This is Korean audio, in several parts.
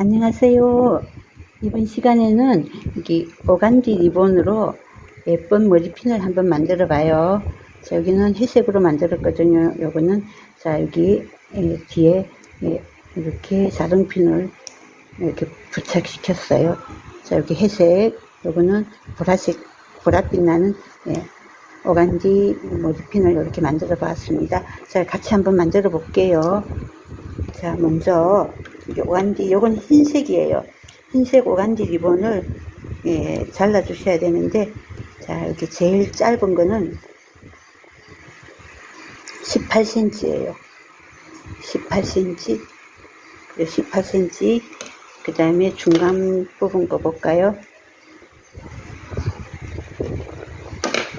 안녕하세요. 이번 시간에는 여기 오간지 리본으로 예쁜 머리핀을 한번 만들어 봐요. 자, 여기는 회색으로 만들었거든요. 요거는 자 여기 예, 뒤에 예, 이렇게 자동핀을 이렇게 부착시켰어요. 자 여기 회색, 요거는 보라색, 보랏빛 나는 예, 오간지 머리핀을 이렇게 만들어 봤습니다. 자 같이 한번 만들어 볼게요. 자 먼저 오간지 요건 흰색이에요. 흰색 오간지 리본을 예, 잘라 주셔야 되는데 자 여기 제일 짧은 거는 18cm예요. 18cm 18cm 그 다음에 중간 부분 거 볼까요?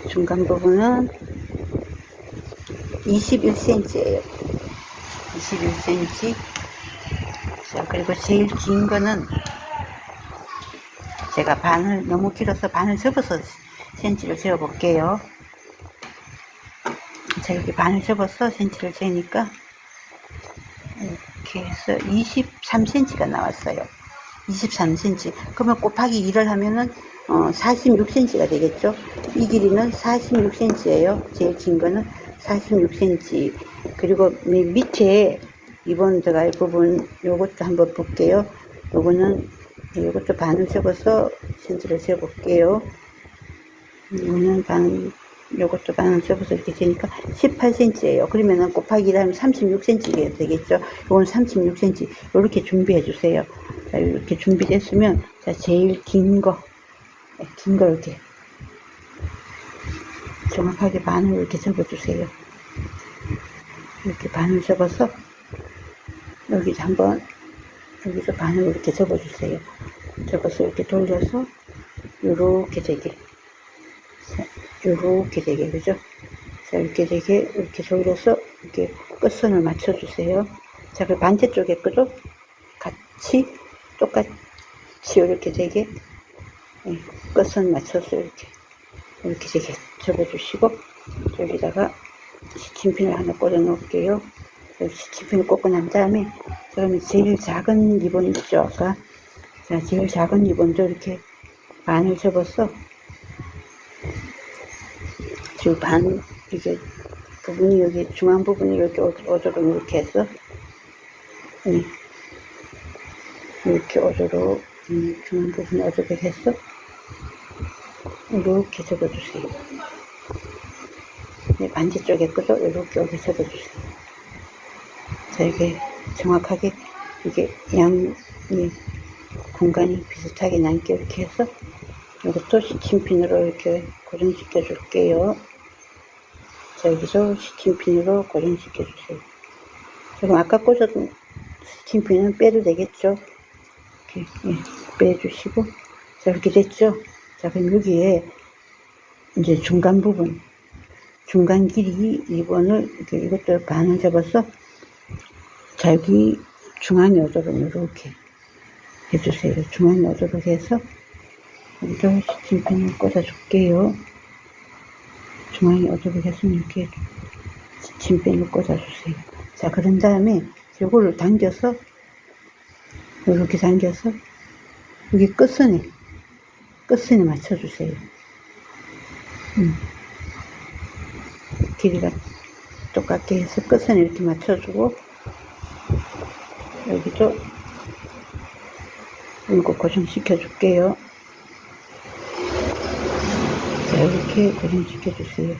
중간 부분은 21cm예요 21cm 자, 그리고 제일 긴 거는 제가 반을 너무 길어서 반을 접어서 센치를 재어 볼게요. 자, 이렇게 반을 접어서 센치를 재니까 이렇게 해서 23cm가 나왔어요. 23cm. 그러면 곱하기 2를 하면은 어, 46cm가 되겠죠. 이 길이는 46cm예요. 제일 긴 거는 46cm. 그리고 맨 밑에 이번 들어갈 부분 요것도 한번 볼게요. 요거는 요것도 반을 접어서 센치를 재 볼게요. 이거는 반 요것도 반을 접어서 이렇게 재니까 18cm예요. 그러면은 곱하기 1하면 36cm가 되겠죠. 요건 36cm 이렇게 준비해 주세요. 자, 이렇게 준비됐으면 자 제일 긴 거, 네, 긴거 이렇게 정확하게 반을 이렇게 접어 주세요. 이렇게 반을 접어서 여기서 한번 여기서 반을 이렇게 접어주세요. 접어서 이렇게 돌려서 요렇게 되게 요렇게 되게 그죠? 자 이렇게 되게 이렇게 돌려서 이렇게 끝선을 맞춰주세요. 자 그 반대 쪽에 거도 같이 똑같이 이렇게 되게 예, 끝선 맞춰서 이렇게 이렇게 되게 접어주시고 여기다가 시침핀을 하나 꽂아 놓을게요. 시침핀을 꽂고 난 다음에 그러면 제일 작은 리본 있죠 아까 자 제일 작은 리본도 이렇게 반을 접어서 지금 반 이게 부분이 여기 중앙 부분이 이렇게 오도록 이렇게 해서 네. 이렇게 오도록 음, 중앙 부분 오도록 해서 이렇게 접어주세요 네, 반대쪽에 것도 이렇게 여기 접어주세요 자, 이게 정확하게 이게 양, 이 공간이 비슷하게 남게 이렇게 해서 이것도 시침핀으로 이렇게 고정시켜 줄게요. 자, 여기서 시침핀으로 고정시켜 주세요. 그럼 아까 꽂았던 시침핀은 빼도 되겠죠? 이렇게 예, 빼주시고 자, 이렇게 됐죠? 자, 그럼 여기에 이제 중간 부분 중간 길이 2번을 이렇게 이것도 반을 접어서 자 여기 중앙에 오도록 이렇게 해주세요. 중앙에 오도록 해서 여기도 시침핀을 꽂아줄게요. 중앙에 오도록 해서 이렇게 시침핀을 꽂아주세요. 자 그런 다음에 요거를 당겨서 이렇게 당겨서 여기 끝선에 끝선에 맞춰주세요. 음. 길이가 똑같게 해서 끝선에 이렇게 맞춰주고 여기도 이거 고정시켜 줄게요. 자, 이렇게 고정시켜 주세요.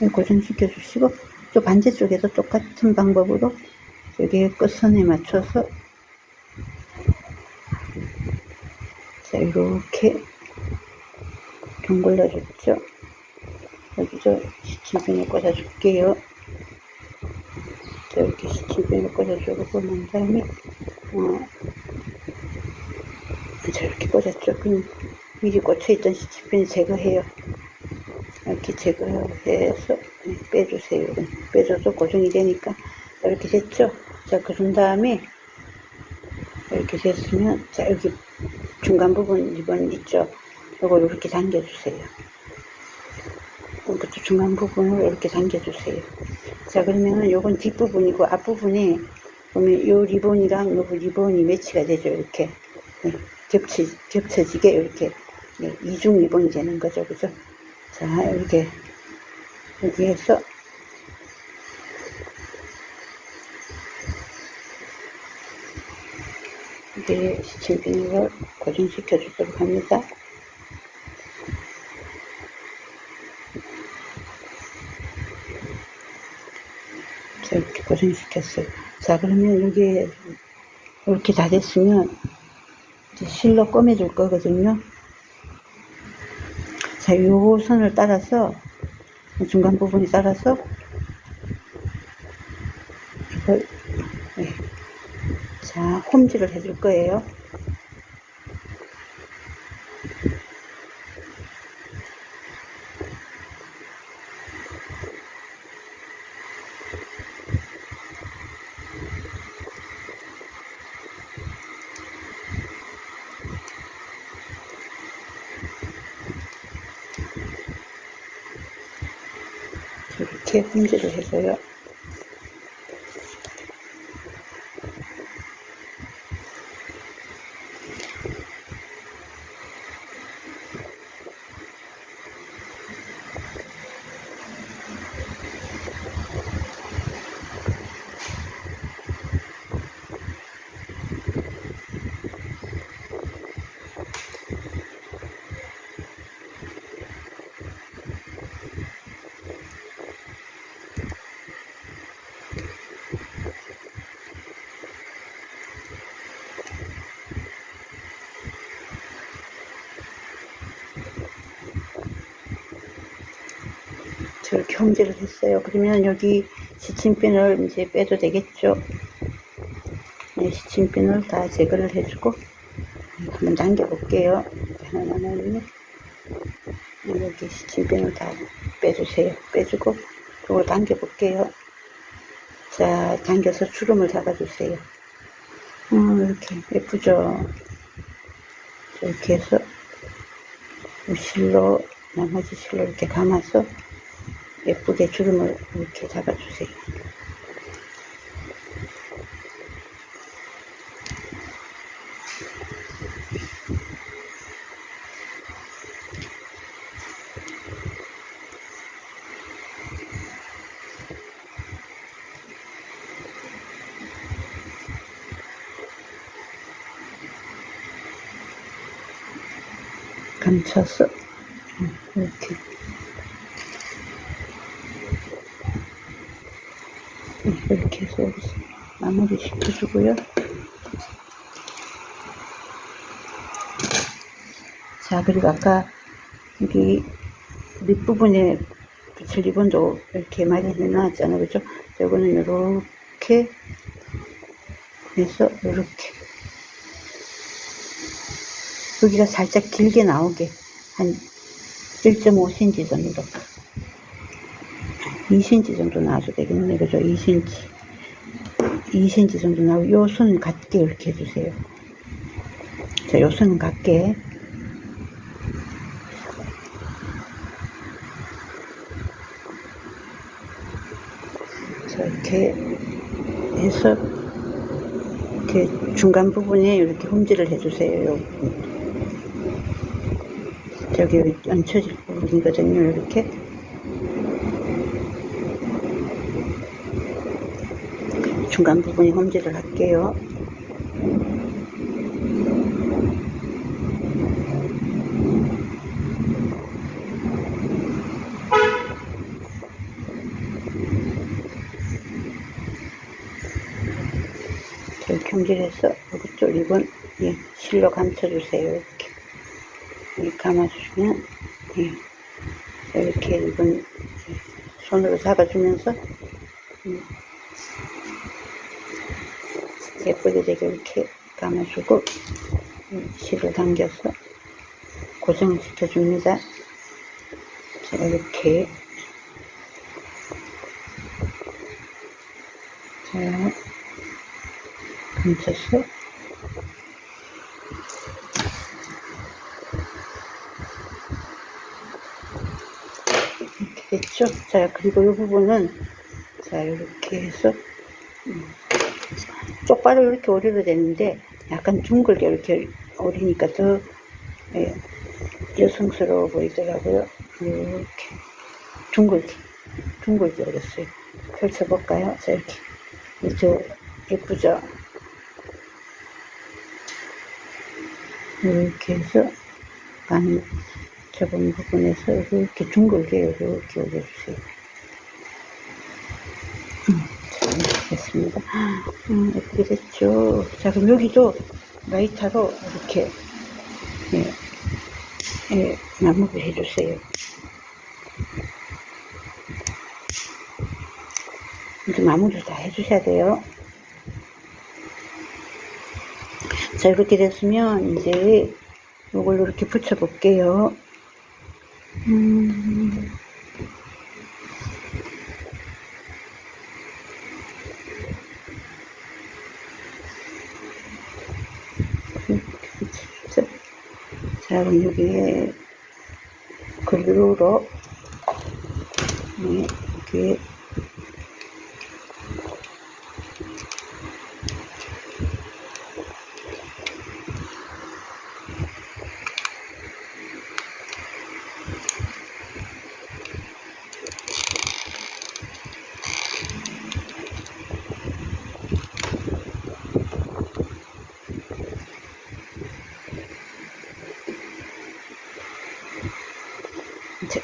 음, 고정시켜 주시고 또 반대쪽에도 똑같은 방법으로 여기 끝선에 맞춰서 자 이렇게 동글러 줬죠. 여기도 시침핀을 꽂아 줄게요. 자, 이렇게 시침핀을 꽂아주고 난 다음에 어, 자 이렇게 꽂았죠. 그럼 미리 꽂혀있던 시침핀 제거해요. 이렇게 제거해서 빼주세요. 빼줘도 고정이 되니까 이렇게 됐죠. 자 그런 다음에 이렇게 됐으면 자 여기 중간 부분 2번 있죠. 이걸 이렇게 당겨주세요. 이것도 중간 부분을 이렇게 당겨주세요. 자 그러면은 요건 뒷부분이고 앞부분에 보면 요 리본이랑 요 리본이 매치가 되죠. 이렇게 네, 겹치, 겹쳐지게 이렇게 네, 이중 리본이 되는 거죠. 그죠? 자, 이렇게 여기에서 이게 시침핀을 고정시켜 주도록 합니다. 자, 이렇게 고정시켰어요. 자, 그러면 여기 이렇게 다 됐으면 실로 꼬매줄 거거든요. 자, 요 선을 따라서 중간 부분이 따라서 이걸 네. 자, 홈질을 해줄 거예요. 이렇게 홈질을 해줘요. 저렇게 홈질을 했어요. 그러면 여기 시침핀을 이제 빼도 되겠죠. 네, 시침핀을 다 제거를 해주고 한번 당겨 볼게요. 하나하나는 여기 시침핀을 다 빼주세요. 빼주고 이걸 당겨 볼게요. 자, 당겨서 주름을 잡아주세요. 음, 이렇게 예쁘죠? 이렇게 해서 이 실로 나머지 실로 이렇게 감아서 예쁘게 주름을 이렇게 잡아주세요. 감춰서 음, 이렇게 네, 해서 여기서 마무리 시켜주고요. 자, 그리고 아까 여기 밑부분에 붙일 리본도 이렇게 많이 해놨잖아요. 그죠? 이거는 이렇게 해서 이렇게 여기가 살짝 길게 나오게 한 1.5cm 정도 2cm 정도 나와도 되겠네 그죠 2cm 2cm 정도 나오고 요 선은 같게 이렇게 해주세요. 자요 선은 같게. 자 이렇게 해서 이렇게 중간 부분에 이렇게 홈질을 해주세요 요 저기 얹혀질 부분이거든요 이렇게 중간 부분에 홈질을 할게요. 이렇게 홈질해서 여기 쪽 리본 예, 실로 감춰주세요. 이렇게 이렇게 감아주시면 예, 이렇게 리본 예, 손으로 잡아주면서 음, 예쁘게 되게 이렇게 감아주고 음, 실을 당겨서 고정을 시켜 줍니다. 자, 이렇게 자, 감춰서 이렇게 됐죠? 자, 그리고 이 부분은 자, 이렇게 해서 음, 쪽바로 이렇게 오려도 되는데 약간 둥글게 이렇게 오리니까 더 예, 여성스러워 보이더라고요. 이렇게 둥글게 둥글게 오렸어요. 펼쳐볼까요? 자 이렇게 저 예쁘죠? 이렇게 해서 간 접은 부분에서 이렇게 둥글게 이렇게 올려주세요. 음, 자, 이렇게 됐습니다. 음, 예쁘게 됐죠? 자, 그럼 여기도 라이터로 이렇게, 예, 예, 마무리 해주세요. 이렇게 마무리 다 해주셔야 돼요. 자, 이렇게 됐으면 이제 이걸로 이렇게 붙여볼게요. 음. 이렇게 붙여주죠. 자, 그럼 여기에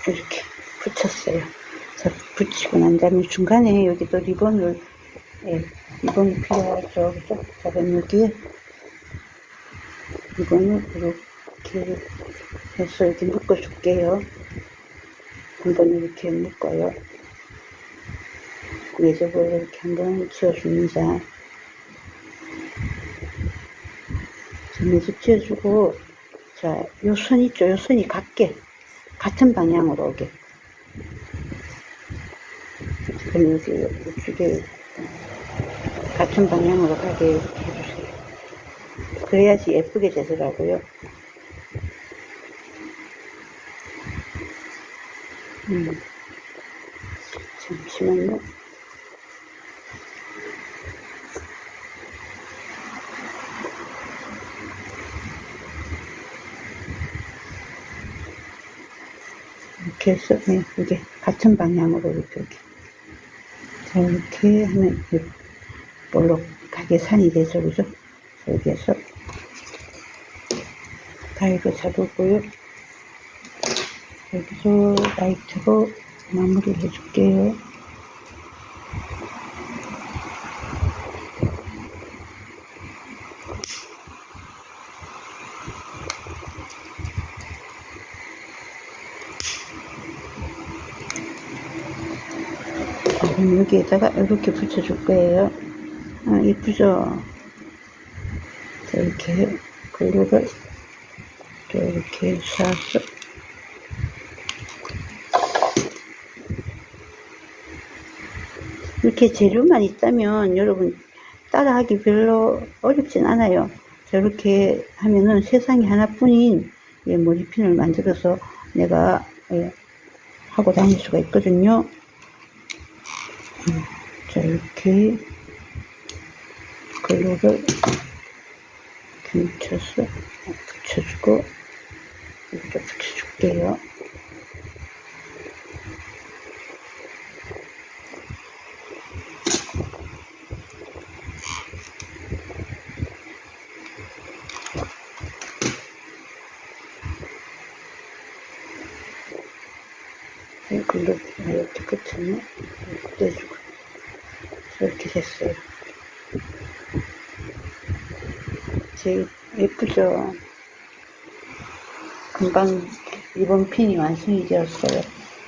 이렇게 붙였어요. 자, 붙이고 난 다음에 중간에 여기 또 리본을, 예, 리본이 필요하죠. 그죠? 자, 그럼 여기에 리본을 이렇게 해서 이렇게 묶어줄게요. 한번 이렇게 묶어요. 외접을 이렇게 한번 지어줍니다. 자, 매접 지어주고, 자, 요 선 있죠? 요 선이 같게, 같은 방향으로 오게. 그럼 여기, 이쪽에 같은 방향으로 가게 해주세요. 그래야지 예쁘게 되더라고요. 음. 잠시만요. 이렇게 해서, 네, 이게 같은 방향으로 이렇게, 이렇게. 하면, 이 볼록하게 산이 되죠, 그죠? 여기에서 가위로 잡을고요. 여기서 라이트로 마무리를 해줄게요. 그럼 여기에다가 이렇게 붙여줄 거예요. 아, 이쁘죠? 자, 이렇게 글루를 또 이렇게 쏴서 이렇게 재료만 있다면 여러분 따라하기 별로 어렵진 않아요. 저렇게 하면은 세상에 하나뿐인 예, 머리핀을 만들어서 내가 예, 하고 다닐 수가 있거든요. 음, 자, 이렇게 글루를 묻혀서 붙여주고 이렇게 붙여줄게요. 글루 이렇게 이렇게 떼주고 이렇게 됐어요. 제일 예쁘죠? 금방 이번 핀이 완성이 되었어요.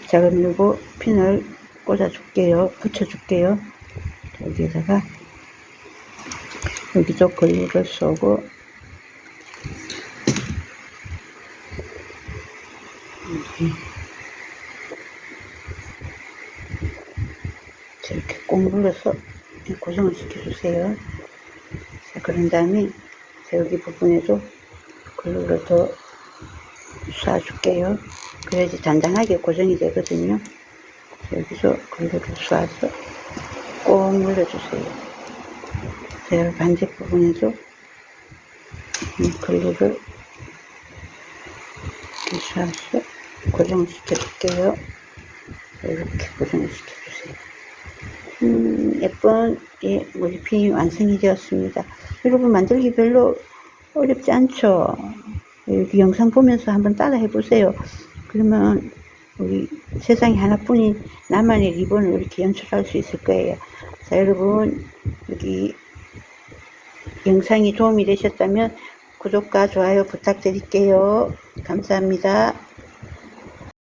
자, 그럼 이거 핀을 꽂아줄게요. 붙여줄게요. 여기다가 여기도 글루를 쏘고 이렇게 이렇게 꼭 눌러서 고정을 시켜주세요. 자, 그런 다음에 자, 여기 부분에도 글루를 더 쏴줄게요. 그래야지 단단하게 고정이 되거든요. 자, 여기서 글루를 쏴서 꼭 눌러주세요. 제가 반죽 부분에도 이 글루를 이렇게 고정시켜 줄게요. 이렇게 고정시켜. 음, 예쁜 예, 머리핀이 완성이 되었습니다. 여러분 만들기 별로 어렵지 않죠? 여기 영상 보면서 한번 따라 해보세요. 그러면 우리 세상에 하나뿐인 나만의 리본을 이렇게 연출할 수 있을 거예요. 자, 여러분 여기 영상이 도움이 되셨다면 구독과 좋아요 부탁드릴게요. 감사합니다.